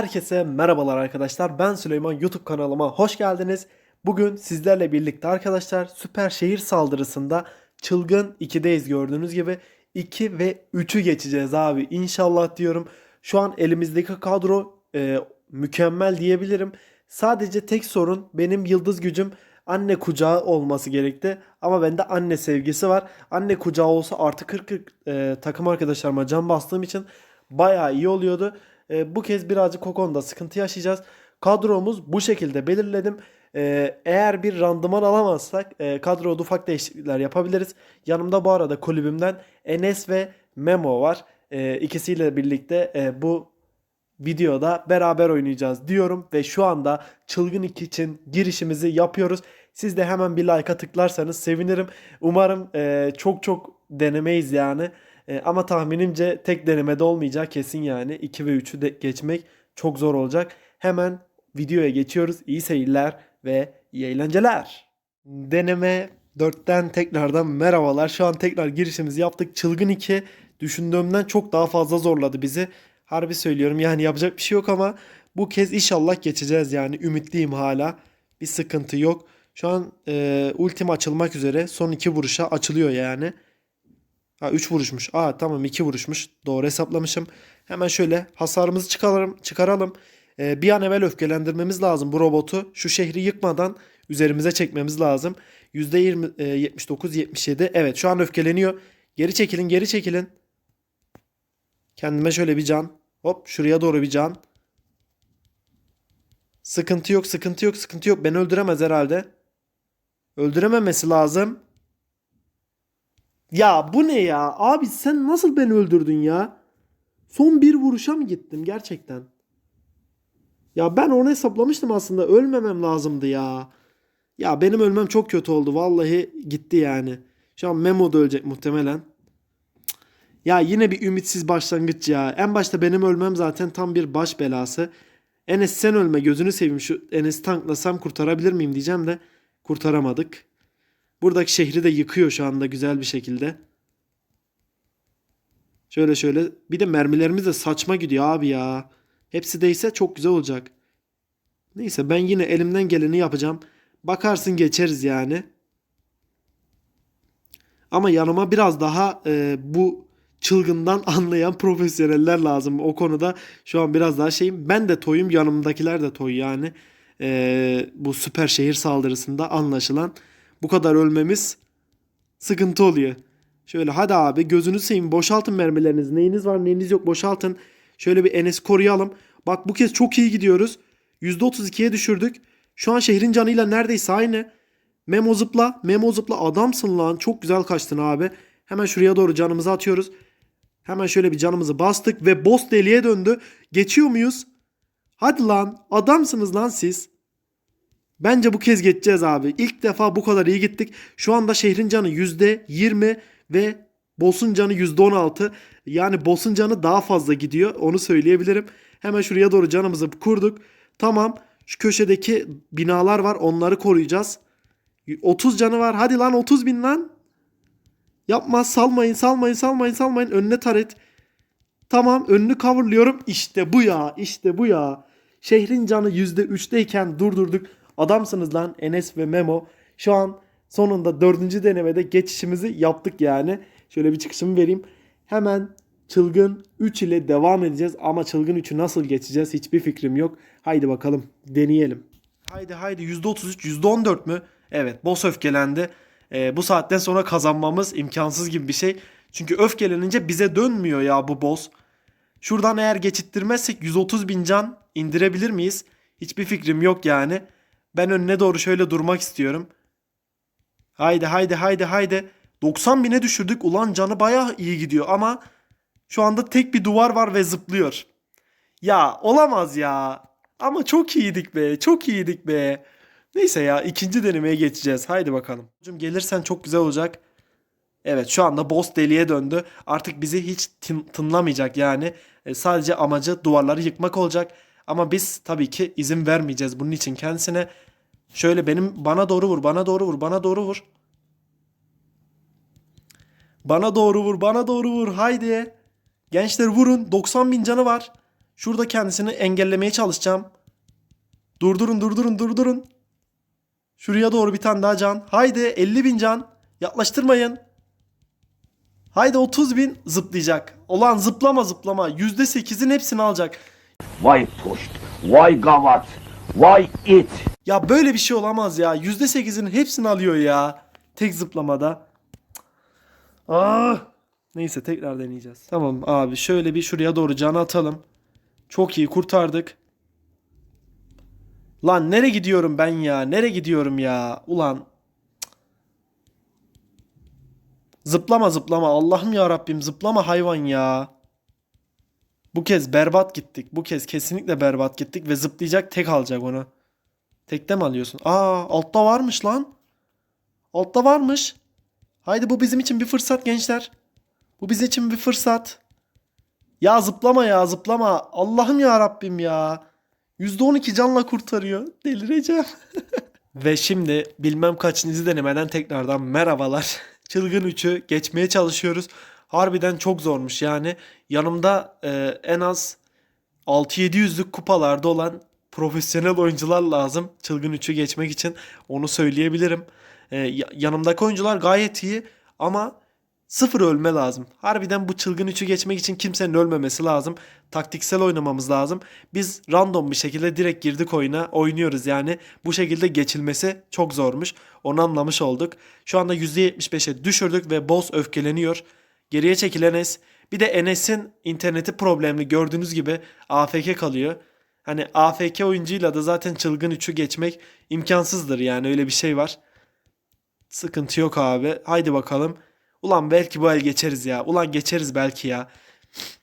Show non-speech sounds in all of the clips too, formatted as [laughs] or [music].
Herkese merhabalar arkadaşlar. Ben Süleyman YouTube kanalıma hoş geldiniz. Bugün sizlerle birlikte arkadaşlar Süper Şehir Saldırısında Çılgın 2'deyiz gördüğünüz gibi. 2 ve 3'ü geçeceğiz abi. İnşallah diyorum. Şu an elimizdeki kadro e, mükemmel diyebilirim. Sadece tek sorun benim yıldız gücüm anne kucağı olması gerekti. Ama bende anne sevgisi var. Anne kucağı olsa artı 40 40 e, takım arkadaşlarıma can bastığım için bayağı iyi oluyordu. E, bu kez birazcık o konuda sıkıntı yaşayacağız. Kadromuz bu şekilde belirledim. E, eğer bir randıman alamazsak e, kadroda ufak değişiklikler yapabiliriz. Yanımda bu arada kulübümden Enes ve Memo var. E, ikisiyle birlikte e, bu videoda beraber oynayacağız diyorum ve şu anda Çılgın 2 için girişimizi yapıyoruz. Siz de hemen bir like'a tıklarsanız sevinirim. Umarım e, çok çok denemeyiz yani. E, ama tahminimce tek denemede olmayacak kesin yani. 2 ve 3'ü de geçmek çok zor olacak. Hemen videoya geçiyoruz. İyi seyirler ve iyi eğlenceler. Deneme 4'ten tekrardan merhabalar. Şu an tekrar girişimizi yaptık. Çılgın 2 düşündüğümden çok daha fazla zorladı bizi. Harbi söylüyorum yani yapacak bir şey yok ama bu kez inşallah geçeceğiz yani ümitliyim hala. Bir sıkıntı yok. Şu an e, ultim açılmak üzere. Son iki vuruşa açılıyor yani. Ha 3 vuruşmuş. Aa tamam 2 vuruşmuş. Doğru hesaplamışım. Hemen şöyle hasarımızı çıkaralım. çıkaralım. Ee, bir an evvel öfkelendirmemiz lazım bu robotu. Şu şehri yıkmadan üzerimize çekmemiz lazım. %20, e, 79 77. Evet şu an öfkeleniyor. Geri çekilin geri çekilin. Kendime şöyle bir can. Hop şuraya doğru bir can. Sıkıntı yok sıkıntı yok sıkıntı yok. Beni öldüremez herhalde. Öldürememesi lazım. Ya bu ne ya? Abi sen nasıl beni öldürdün ya? Son bir vuruşa mı gittim gerçekten? Ya ben onu hesaplamıştım aslında. Ölmemem lazımdı ya. Ya benim ölmem çok kötü oldu. Vallahi gitti yani. Şu an Memo da ölecek muhtemelen. Ya yine bir ümitsiz başlangıç ya. En başta benim ölmem zaten tam bir baş belası. Enes sen ölme gözünü seveyim şu Enes tanklasam kurtarabilir miyim diyeceğim de kurtaramadık. Buradaki şehri de yıkıyor şu anda güzel bir şekilde. Şöyle şöyle. Bir de mermilerimiz de saçma gidiyor abi ya. Hepsi değse çok güzel olacak. Neyse ben yine elimden geleni yapacağım. Bakarsın geçeriz yani. Ama yanıma biraz daha e, bu çılgından [laughs] anlayan profesyoneller lazım. O konuda şu an biraz daha şeyim. Ben de toyum yanımdakiler de toy yani. E, bu süper şehir saldırısında anlaşılan bu kadar ölmemiz sıkıntı oluyor. Şöyle hadi abi gözünü seveyim boşaltın mermilerinizi. Neyiniz var neyiniz yok boşaltın. Şöyle bir Enes koruyalım. Bak bu kez çok iyi gidiyoruz. %32'ye düşürdük. Şu an şehrin canıyla neredeyse aynı. Memo zıpla. Memo zıpla. Adamsın lan. Çok güzel kaçtın abi. Hemen şuraya doğru canımızı atıyoruz. Hemen şöyle bir canımızı bastık ve boss deliğe döndü. Geçiyor muyuz? Hadi lan. Adamsınız lan siz. Bence bu kez geçeceğiz abi. İlk defa bu kadar iyi gittik. Şu anda şehrin canı %20 ve boss'un canı %16. Yani boss'un canı daha fazla gidiyor. Onu söyleyebilirim. Hemen şuraya doğru canımızı kurduk. Tamam. Şu köşedeki binalar var. Onları koruyacağız. 30 canı var. Hadi lan 30 bin lan. Yapma salmayın salmayın salmayın salmayın. Önüne taret. Tamam önünü coverlıyorum. İşte bu ya işte bu ya. Şehrin canı %3'teyken durdurduk. Adamsınız lan Enes ve Memo. Şu an sonunda dördüncü denemede geçişimizi yaptık yani. Şöyle bir çıkışımı vereyim. Hemen Çılgın 3 ile devam edeceğiz. Ama Çılgın 3'ü nasıl geçeceğiz hiçbir fikrim yok. Haydi bakalım deneyelim. Haydi haydi %33 %14 mü? Evet boss öfkelendi. Ee, bu saatten sonra kazanmamız imkansız gibi bir şey. Çünkü öfkelenince bize dönmüyor ya bu boss. Şuradan eğer geçittirmezsek 130 bin can indirebilir miyiz? Hiçbir fikrim yok yani. Ben önüne doğru şöyle durmak istiyorum. Haydi haydi haydi haydi. 90 bine düşürdük. Ulan canı baya iyi gidiyor ama şu anda tek bir duvar var ve zıplıyor. Ya olamaz ya. Ama çok iyiydik be. Çok iyiydik be. Neyse ya ikinci denemeye geçeceğiz. Haydi bakalım. Hocam gelirsen çok güzel olacak. Evet şu anda boss deliğe döndü. Artık bizi hiç tın- tınlamayacak yani. E, sadece amacı duvarları yıkmak olacak. Ama biz tabii ki izin vermeyeceğiz bunun için kendisine. Şöyle benim bana doğru vur, bana doğru vur, bana doğru vur. Bana doğru vur, bana doğru vur. Haydi. Gençler vurun. 90 bin canı var. Şurada kendisini engellemeye çalışacağım. Durdurun durdurun durdurun. Şuraya doğru bir tane daha can. Haydi 50 bin can. Yaklaştırmayın. Haydi 30 bin zıplayacak. Olan zıplama zıplama. %8'in hepsini alacak. Vay puşt, vay gavat, vay it. Ya böyle bir şey olamaz ya. %8'in hepsini alıyor ya. Tek zıplamada. Ah. Neyse tekrar deneyeceğiz. Tamam abi şöyle bir şuraya doğru can atalım. Çok iyi kurtardık. Lan nereye gidiyorum ben ya? Nereye gidiyorum ya? Ulan. Zıplama zıplama. Allah'ım ya Rabbim zıplama hayvan ya. Bu kez berbat gittik. Bu kez kesinlikle berbat gittik ve zıplayacak tek alacak onu. Tekte mi alıyorsun? Aa altta varmış lan. Altta varmış. Haydi bu bizim için bir fırsat gençler. Bu bizim için bir fırsat. Ya zıplama ya zıplama. Allah'ım ya Rabbim ya. %12 canla kurtarıyor. Delireceğim. [laughs] Ve şimdi bilmem kaçıncı denemeden tekrardan merhabalar. [laughs] Çılgın 3'ü geçmeye çalışıyoruz. Harbiden çok zormuş yani. Yanımda e, en az 6-700'lük kupalarda olan profesyonel oyuncular lazım. Çılgın 3'ü geçmek için onu söyleyebilirim. E, ya- yanımdaki oyuncular gayet iyi ama sıfır ölme lazım. Harbiden bu çılgın 3'ü geçmek için kimsenin ölmemesi lazım. Taktiksel oynamamız lazım. Biz random bir şekilde direkt girdik oyuna. Oynuyoruz yani. Bu şekilde geçilmesi çok zormuş. Onu anlamış olduk. Şu anda %75'e düşürdük ve boss öfkeleniyor. Geriye çekil Enes. Bir de Enes'in interneti problemli. Gördüğünüz gibi AFK kalıyor. Hani AFK oyuncuyla da zaten çılgın 3'ü geçmek imkansızdır yani öyle bir şey var. Sıkıntı yok abi. Haydi bakalım. Ulan belki bu el geçeriz ya. Ulan geçeriz belki ya.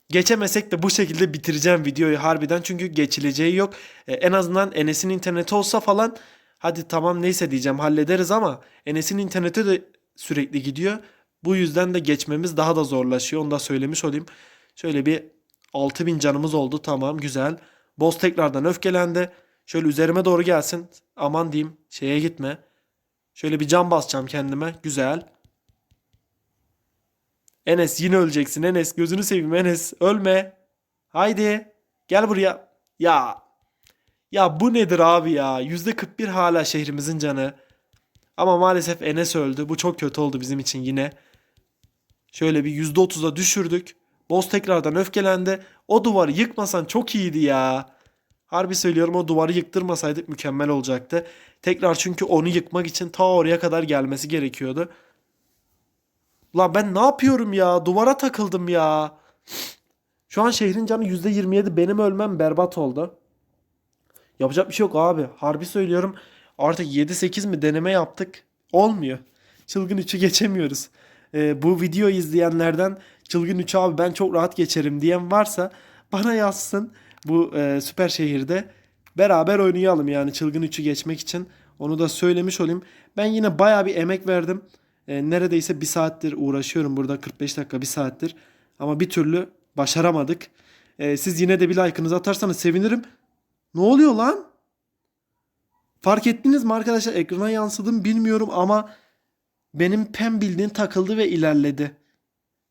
Geçemesek de bu şekilde bitireceğim videoyu harbiden çünkü geçileceği yok. E, en azından Enes'in interneti olsa falan hadi tamam neyse diyeceğim hallederiz ama Enes'in interneti de sürekli gidiyor. Bu yüzden de geçmemiz daha da zorlaşıyor. Onu da söylemiş olayım. Şöyle bir 6000 canımız oldu. Tamam güzel. Boss tekrardan öfkelendi. Şöyle üzerime doğru gelsin. Aman diyeyim şeye gitme. Şöyle bir can basacağım kendime. Güzel. Enes yine öleceksin Enes. Gözünü seveyim Enes. Ölme. Haydi. Gel buraya. Ya. Ya bu nedir abi ya? %41 hala şehrimizin canı. Ama maalesef Enes öldü. Bu çok kötü oldu bizim için yine. Şöyle bir %30'a düşürdük. Boss tekrardan öfkelendi. O duvarı yıkmasan çok iyiydi ya. Harbi söylüyorum o duvarı yıktırmasaydık mükemmel olacaktı. Tekrar çünkü onu yıkmak için ta oraya kadar gelmesi gerekiyordu. Lan ben ne yapıyorum ya? Duvara takıldım ya. Şu an şehrin canı %27. Benim ölmem berbat oldu. Yapacak bir şey yok abi. Harbi söylüyorum. Artık 7-8 mi deneme yaptık. Olmuyor. Çılgın 3'ü geçemiyoruz. Ee, bu videoyu izleyenlerden Çılgın 3 abi ben çok rahat geçerim diyen varsa bana yazsın. Bu e, süper şehirde beraber oynayalım yani Çılgın 3'ü geçmek için. Onu da söylemiş olayım. Ben yine baya bir emek verdim. E, neredeyse bir saattir uğraşıyorum burada 45 dakika bir saattir. Ama bir türlü başaramadık. E, siz yine de bir like'ınızı atarsanız sevinirim. Ne oluyor lan? Fark ettiniz mi arkadaşlar? Ekrana yansıdım bilmiyorum ama benim pen bildiğin takıldı ve ilerledi.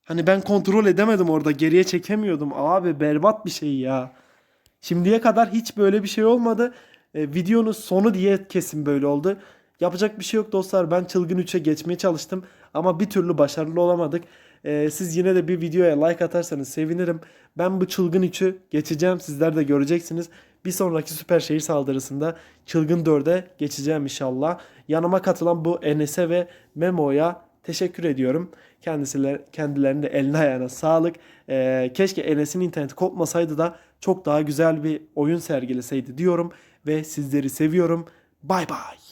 Hani ben kontrol edemedim orada. Geriye çekemiyordum. Abi berbat bir şey ya. Şimdiye kadar hiç böyle bir şey olmadı. E, videonun sonu diye kesin böyle oldu. Yapacak bir şey yok dostlar. Ben Çılgın 3'e geçmeye çalıştım. Ama bir türlü başarılı olamadık. E, siz yine de bir videoya like atarsanız sevinirim. Ben bu Çılgın 3'ü geçeceğim. Sizler de göreceksiniz. Bir sonraki süper şehir saldırısında Çılgın 4'e geçeceğim inşallah. Yanıma katılan bu Enes'e ve Memo'ya teşekkür ediyorum. Kendisiler, kendilerinin de eline ayağına sağlık. Ee, keşke Enes'in interneti kopmasaydı da çok daha güzel bir oyun sergileseydi diyorum. Ve sizleri seviyorum. Bay bay.